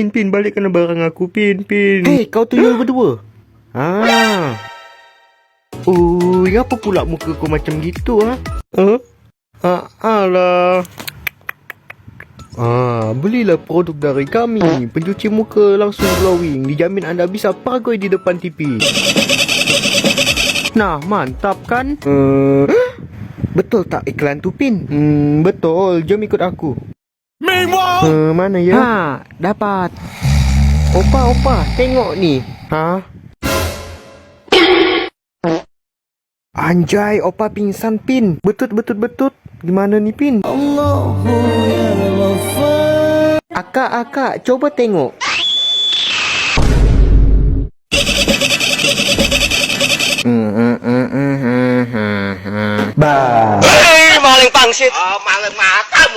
Pin, Pin, balikkan barang aku, Pin, Pin. Hei, kau tuyul berdua. Ah. Oh, apa pula muka kau macam gitu ah? Huh? Ah, alah. Ah, belilah produk dari kami. Pencuci muka langsung glowing. Dijamin anda bisa pergoi di depan TV. Nah, mantap kan? Uh, betul tak iklan tu, Pin? Hmm, betul. Jom ikut aku. Meanwhile, Uh, mana ya? Ha, dapat. Opa, opa, tengok ni. Ha? Anjay, opa pingsan, Pin. Betut, betut, betut. Gimana ni, Pin? Akak, akak, coba tengok. Hmm, hmm, hmm, hmm, hmm, hmm, hmm. Bah. maling pangsit. Oh, maling makan.